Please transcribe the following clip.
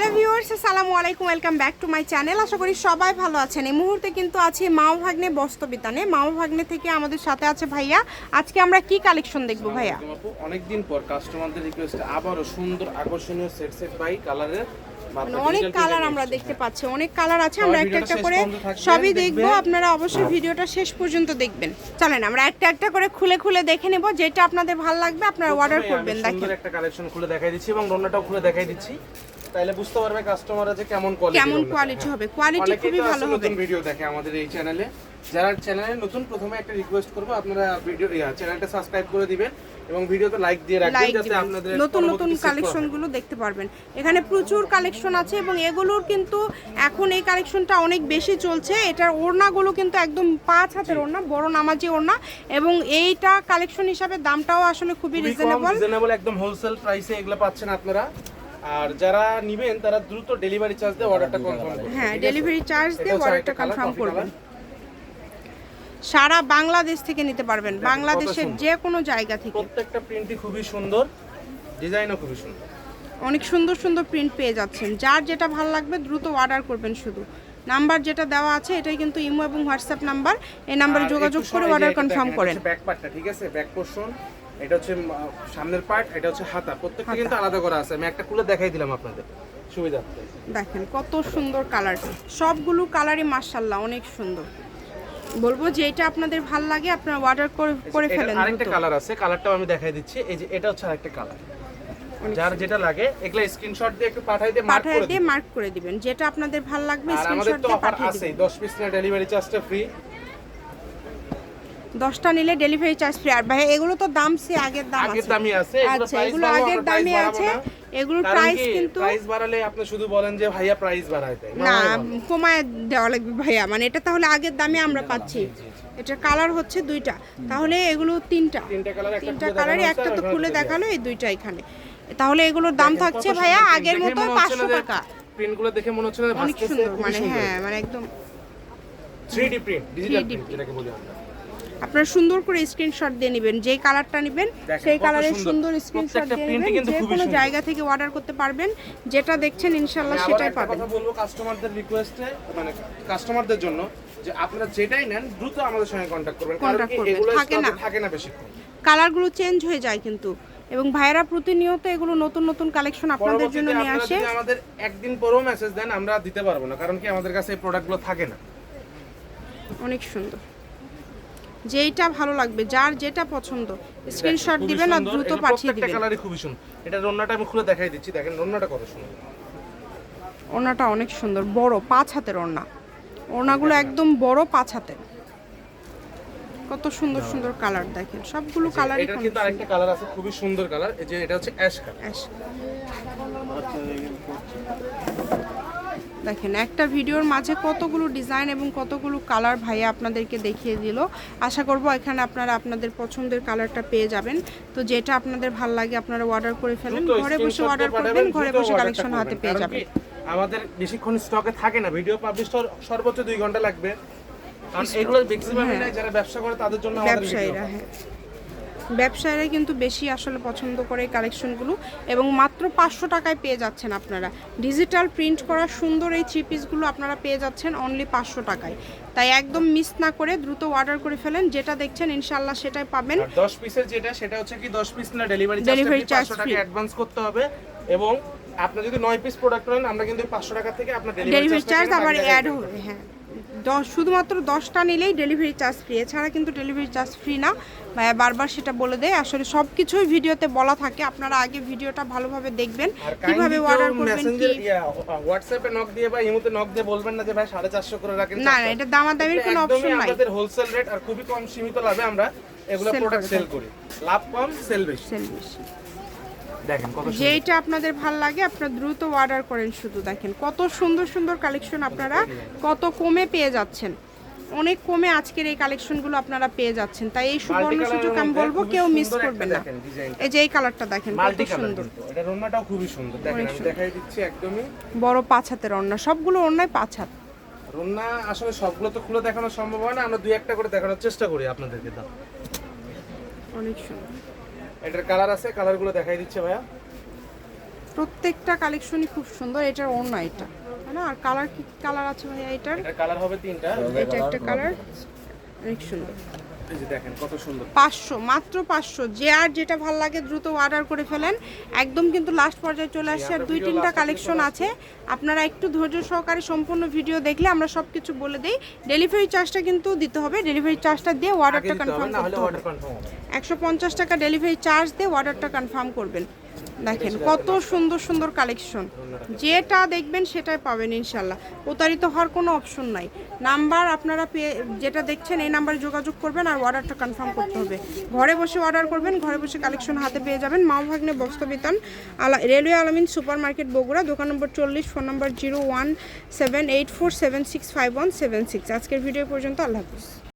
Hello viewers আসসালামু আলাইকুম welcome back to my channel. আশা করি সবাই ভালো আছেন। এই মুহূর্তে কিন্তু আছে মাও ভাগ্নে বস্তবিতানে মাও ভাগ্নে থেকে আমাদের সাথে আছে ভাইয়া। আজকে আমরা কি কালেকশন দেখব ভাইয়া? অনেকদিন পর কাস্টমারদের রিকোয়েস্টে আবারও সুন্দর আকর্ষণীয় সেট সেট বাই কালারের অনেক কালার আমরা দেখতে পাচ্ছি অনেক কালার আছে। আমরা একটা একটা করে সবই দেখব। আপনারা অবশ্যই ভিডিওটা শেষ পর্যন্ত দেখবেন। চলেন আমরা একটা একটা করে খুলে খুলে দেখে নেব। যেটা আপনাদের ভালো লাগবে আপনারা অর্ডার করবেন দেখেন। একটা কালেকশন খুলে দেখাই দিচ্ছি এবং রন্নাটাও খুলে দেখাই দিচ্ছি। তাইলে বুঝতে পারবে কাস্টমাররা যে কেমন কোয়ালিটি কেমন কোয়ালিটি হবে। কোয়ালিটি খুবই ভালো হবে। নতুন ভিডিও দেখে আমাদের এই চ্যানেলে যারা চ্যানেলে নতুন প্রথমে একটা রিকোয়েস্ট করব আপনারা ভিডিও চ্যানেলটা সাবস্ক্রাইব করে দিবেন এবং ভিডিওতে লাইক দিয়ে রাখবেন যাতে আপনাদের নতুন নতুন কালেকশনগুলো দেখতে পারবেন। এখানে প্রচুর কালেকশন আছে এবং এগুলোর কিন্তু এখন এই কালেকশনটা অনেক বেশি চলছে। এটার ওড়নাগুলো কিন্তু একদম পাঁচ হাতের ওড়না বড় নামাজি ওড়না এবং এইটা কালেকশন হিসাবে দামটাও আসলে খুবই খুবই রিজনেবল রিজনেবল একদম হোলসেল প্রাইসে এগুলো পাচ্ছেন আপনারা। আর যারা নিবেন তারা দ্রুত ডেলিভারি চার্জ দিয়ে অর্ডারটা কনফার্ম করবেন। হ্যাঁ ডেলিভারি চার্জ দিয়ে অর্ডারটা কনফার্ম করবেন। সারা বাংলাদেশ থেকে নিতে পারবেন। বাংলাদেশের যে কোনো জায়গা থেকে। প্রত্যেকটা প্রিন্টই খুবই সুন্দর ডিজাইনও খুবই সুন্দর। অনেক সুন্দর সুন্দর প্রিন্ট পেয়ে যাচ্ছেন। যার যেটা ভালো লাগবে দ্রুত অর্ডার করবেন শুধু। নাম্বার যেটা দেওয়া আছে এটাই কিন্তু ইমো এবং হোয়াটসঅ্যাপ নাম্বার। এই নাম্বারে যোগাযোগ করে অর্ডার কনফার্ম করেন। ব্যাক পার্টটা ঠিক আছে? ব্যাক পোর্শন এটা হচ্ছে সামনের পার্ট এটা হচ্ছে হাতা। প্রত্যেকটা কিন্তু আলাদা করা আছে। আমি একটা খুলে দেখাই দিলাম আপনাদের। সুবিধার্থে। দেখেন কত সুন্দর কালার সবগুলো কালারই মার্শাল্লাহ অনেক সুন্দর। বলব যে এটা আপনাদের ভালো লাগে আপনারা অর্ডার করে করে ফেলেন আরেকটা। কালার আছে কালারটাও আমি দেখাই দিচ্ছি। এই যে এটা হচ্ছে আরেকটা কালার যার যেটা লাগে এগুলা স্ক্রিনশট দিয়ে একটু পাঠাই দিয়ে মার্ক করে দিয়ে মার্ক করে দিবেন। যেটা আপনাদের ভালো লাগবে আর আমাদের তো অফার আছে। 10 পিস না ডেলিভারি চার্জটা ফ্রি দশটা নিলে ডেলিভারি চার্জ ফ্রি আর ভাই এগুলো তো দাম সে আগের দাম আগের দামই আছে আচ্ছা এগুলো আগের দামই আছে। এগুলো প্রাইস কিন্তু প্রাইস বাড়ালে আপনি শুধু বলেন যে ভাইয়া প্রাইস বাড়ায় না কমায় দেওয়া লাগবে ভাইয়া। মানে এটা তাহলে আগের দামে আমরা পাচ্ছি। এটার কালার হচ্ছে দুইটা। তাহলে এগুলো তিনটা। তিনটা কালার একটা তিনটা কালারই একটা তো খুলে দেখাল এই দুইটা এখানে। তাহলে এগুলোর দাম থাকছে ভাইয়া আগের মতো পাঁচশো টাকা। প্রিন্টগুলো দেখে মনে হচ্ছে অনেক সুন্দর মানে হ্যাঁ মানে একদম 3D প্রিন্ট ডিজিটাল প্রিন্ট যেটাকে বলি আমরা। আপনারা সুন্দর করে স্ক্রিনশট দিয়ে নেবেন যেই কালারটা নেবেন সেই কালারের সুন্দর। স্ক্রিনশট দিয়ে নেবেন যে কোনো জায়গা থেকে অর্ডার করতে পারবেন যেটা দেখছেন ইনশাল্লাহ সেটাই একটা পাবেন। কথা বলব কাস্টমারদের রিকোয়েস্টে মানে কাস্টমারদের জন্য যে আপনারা যেটাই নেন দ্রুত আমাদের সঙ্গে কন্ট্যাক্ট করবেন কারণ এগুলো থাকে না। থাকে না বেশিক্ষণ কালারগুলো চেঞ্জ হয়ে যায় কিন্তু। এবং ভাইরা প্রতিনিয়ত এগুলো নতুন নতুন কালেকশন আপনাদের জন্য নিয়ে আসে। আমাদের একদিন পরেও মেসেজ দেন আমরা দিতে পারব না কারণ কি আমাদের কাছে এই প্রোডাক্টগুলো থাকে না। অনেক সুন্দর। যেইটা ভালো লাগবে যার যেটা পছন্দ স্ক্রিনশট দিবেন আর দ্রুত পাঠিয়ে প্রত্যেকটা দিবেন। কালারই খুবই সুন্দর। এটা রন্নাটা আমি খুলে দেখাই দিচ্ছি। দেখেন রন্নাটা কত সুন্দর। ওড়নাটা অনেক সুন্দর বড় পাঁচ হাতের ওড়না ওড়নাগুলো একদম বড় পাঁচ হাতের। কত সুন্দর সুন্দর কালার দেখেন। সবগুলো কালারই এটা কিন্তু আরেকটা কালার আছে খুবই সুন্দর কালার এই যে এটা হচ্ছে অ্যাশ কালার দেখেন একটা ভিডিওর মাঝে কতগুলো ডিজাইন এবং কতগুলো কালার ভাইয়া আপনাদেরকে দেখিয়ে দিল। আশা করব এখানে আপনারা আপনাদের পছন্দের কালারটা পেয়ে যাবেন। তো যেটা আপনাদের ভালো লাগে আপনারা অর্ডার করে ফেলেন ঘরে বসে অর্ডার করবেন ঘরে বসে কালেকশন হাতে পেয়ে যাবেন। আমাদের বেশিক্ষণ স্টকে থাকে না ভিডিও পাবলিশ সর্বোচ্চ দুই ঘণ্টা লাগবে। কারণ এগুলো ম্যাক্সিমাম যারা ব্যবসা করে তাদের জন্য আমাদের। ব্যবসায়ীরা হ্যাঁ। ব্যবসায়ীরা কিন্তু বেশি আসলে পছন্দ করে এই কালেকশনগুলো এবং মাত্র পাঁচশো টাকায় পেয়ে যাচ্ছেন আপনারা। ডিজিটাল প্রিন্ট করা সুন্দর এই থ্রি পিসগুলো আপনারা পেয়ে যাচ্ছেন অনলি পাঁচশো টাকায়। তাই একদম মিস না করে দ্রুত অর্ডার করে ফেলেন যেটা দেখছেন ইনশাল্লাহ সেটাই পাবেন। আর 10 পিসের যেটা সেটা হচ্ছে কি 10 পিস না ডেলিভারি Delivery চার্জ টাকা অ্যাডভান্স করতে হবে এবং আপনি যদি 9 পিস প্রোডাক্ট নেন আমরা কিন্তু 500 টাকা থেকে আপনার ডেলিভারি ডেলিভারি চার্জ আবার অ্যাড হবে হ্যাঁ। দশ শুধুমাত্র দশটা নিলেই ডেলিভারি চার্জ ফ্রি এছাড়া কিন্তু ডেলিভারি চার্জ ফ্রি না। ভাইয়া বারবার সেটা বলে দেয়। আসলে সব কিছুই ভিডিওতে বলা থাকে। আপনারা আগে ভিডিওটা ভালোভাবে দেখবেন। কীভাবে অর্ডার করবেন কি? হোয়াটসঅ্যাপে নক দিয়ে বা ইমোতে নক দিয়ে বলবেন না যে ভাই 450 করে রাখেন না না এটা দামাদামির কোনো অপশন নাই। আমাদের হোলসেল রেট আর খুবই কম সীমিত লাভে আমরা এগুলো প্রোডাক্ট সেল করি লাভ কম সেল বেশি। সেল বেশি। দেখেন কত যেইটা আপনাদের ভালো লাগে আপনারা দ্রুত অর্ডার করেন শুধু দেখেন কত সুন্দর সুন্দর কালেকশন আপনারা কত কমে পেয়ে যাচ্ছেন। অনেক কমে আজকের এই কালেকশনগুলো আপনারা পেয়ে যাচ্ছেন। তাই এই সুবর্ণ সুযোগ আমি বলব কেউ মিস করবেন না। এই যে এই কালারটা দেখেন কত সুন্দর। এটা রন্নাটাও খুবই সুন্দর। দেখেন আমি দেখাই দিচ্ছি একদমই। বড় পাঁচ হাতের অন্য সবগুলো অন্যায় পাঁচ হাত। রন্না আসলে সবগুলো তো খুলে দেখানো সম্ভব হয় না আমরা দুই একটা করে দেখানোর চেষ্টা করি আপনাদেরকে দাও। অনেক সুন্দর। এটার কালার আছে কালারগুলো দেখাই দিচ্ছে ভাইয়া। প্রত্যেকটা কালেকশনই খুব সুন্দর এটার অন্য এটা না? আর কালার কি কালার আছে ভাইয়া এটার? এটার কালার হবে তিনটা। এটা একটা কালার অনেক সুন্দর। এই যে দেখেন কত সুন্দর। পাঁচশো মাত্র পাঁচশো। যে আর যেটা ভালো লাগে দ্রুত অর্ডার করে ফেলেন। একদম কিন্তু লাস্ট পর্যায়ে চলে আসছে। আর দুই তিনটা কালেকশন আছে। আপনারা একটু ধৈর্য সহকারে সম্পূর্ণ ভিডিও দেখলে আমরা সব কিছু বলে দিই। ডেলিভারি চার্জটা কিন্তু দিতে হবে। ডেলিভারি চার্জটা দিয়ে অর্ডারটা কনফার্ম করতে হবে অর্ডার কনফার্ম হবে। একশো পঞ্চাশ টাকা ডেলিভারি চার্জ দিয়ে অর্ডারটা কনফার্ম করবেন। দেখেন, কত সুন্দর সুন্দর কালেকশন যেটা দেখবেন সেটাই পাবেন ইনশাল্লাহ প্রতারিত হওয়ার কোনো অপশন নাই। নাম্বার আপনারা পেয়ে, যেটা দেখছেন, এই নাম্বারে যোগাযোগ করবেন আর অর্ডারটা কনফার্ম করতে হবে। ঘরে বসে অর্ডার করবেন, ঘরে বসে কালেকশন হাতে পেয়ে যাবেন। মাও ভাগ্নে বস্ত্রবিতান আলা রেলওয়ে আলামিন সুপার মার্কেট বগুড়া, দোকান নম্বর চল্লিশ phone number zero one seven eight four seven six five one seven six আজকের ভিডিও পর্যন্ত আল্লাহ হাফিজ।